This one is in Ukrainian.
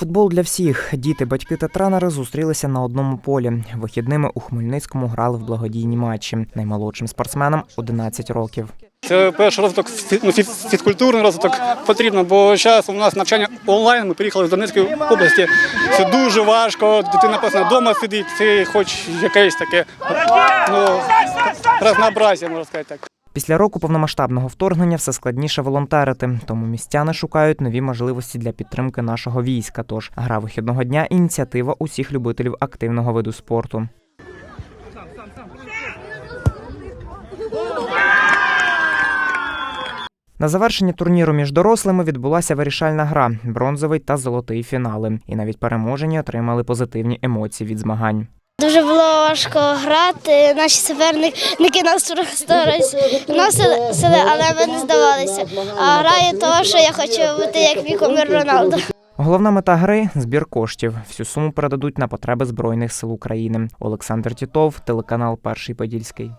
Футбол для всіх. Діти, батьки та тренери зустрілися на одному полі. Вихідними у Хмельницькому грали в благодійні матчі. Наймолодшим спортсменам 11 років. Це перший розвиток ну, фізкультурний розвиток потрібно, бо зараз у нас навчання онлайн. Ми приїхали з Донецької області. Це дуже важко. Дитина просто вдома сидить. Це хоч якесь таке ну, разнообразие, можна сказати так. Після року повномасштабного вторгнення все складніше волонтерити, тому містяни шукають нові можливості для підтримки нашого війська. Тож гра вихідного дня ініціатива усіх любителів активного виду спорту. На завершенні турніру між дорослими відбулася вирішальна гра, бронзовий та золотий фінали. І навіть переможені отримали позитивні емоції від змагань. Дуже було важко грати. Наші суперники нас носили, але ми не здавалися. А граю того, що я хочу бути як мій кумир Роналдо. Головна мета гри збір коштів. Всю суму передадуть на потреби Збройних сил України. Олександр Тітов, телеканал Перший Подільський.